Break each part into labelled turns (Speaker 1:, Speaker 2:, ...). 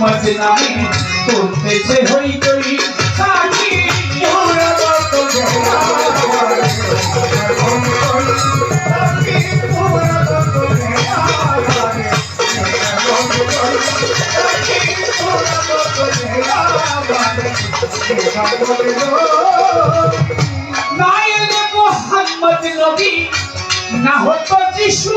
Speaker 1: মোহাম্মদ নামে করতেছে হই তৈ সাকি না এলে না হতো যিশু।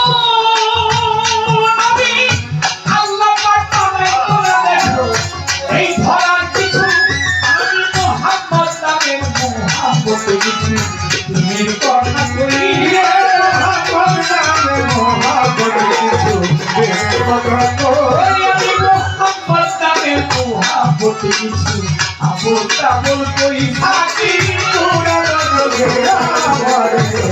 Speaker 1: মোহাম্মদ কিছু তুমি কথা কইলে নামের মোহাম্মদ কিছু ওই আমি মোহাম্মদ নামের কিছু আবল তাবল কই থাকি তোরা নজরে আমার যে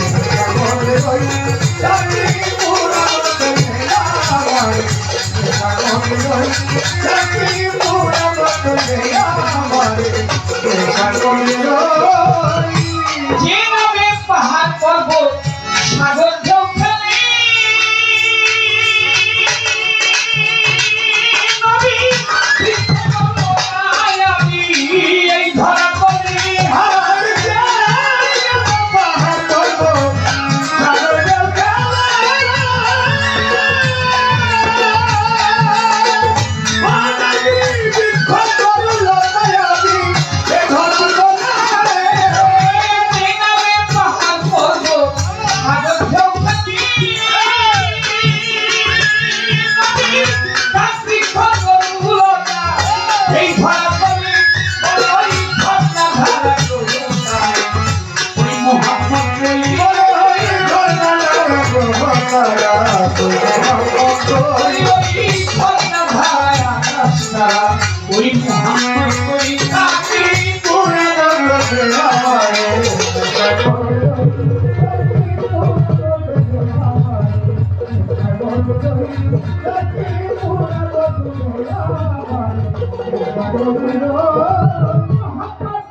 Speaker 1: ওই মোহাম্মদ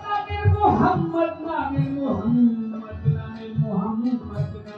Speaker 1: কাকি মোহাম্মদ নামের মোহাম্মদ নামের মোহাম্মদ মোহাম্মদ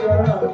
Speaker 1: Oh,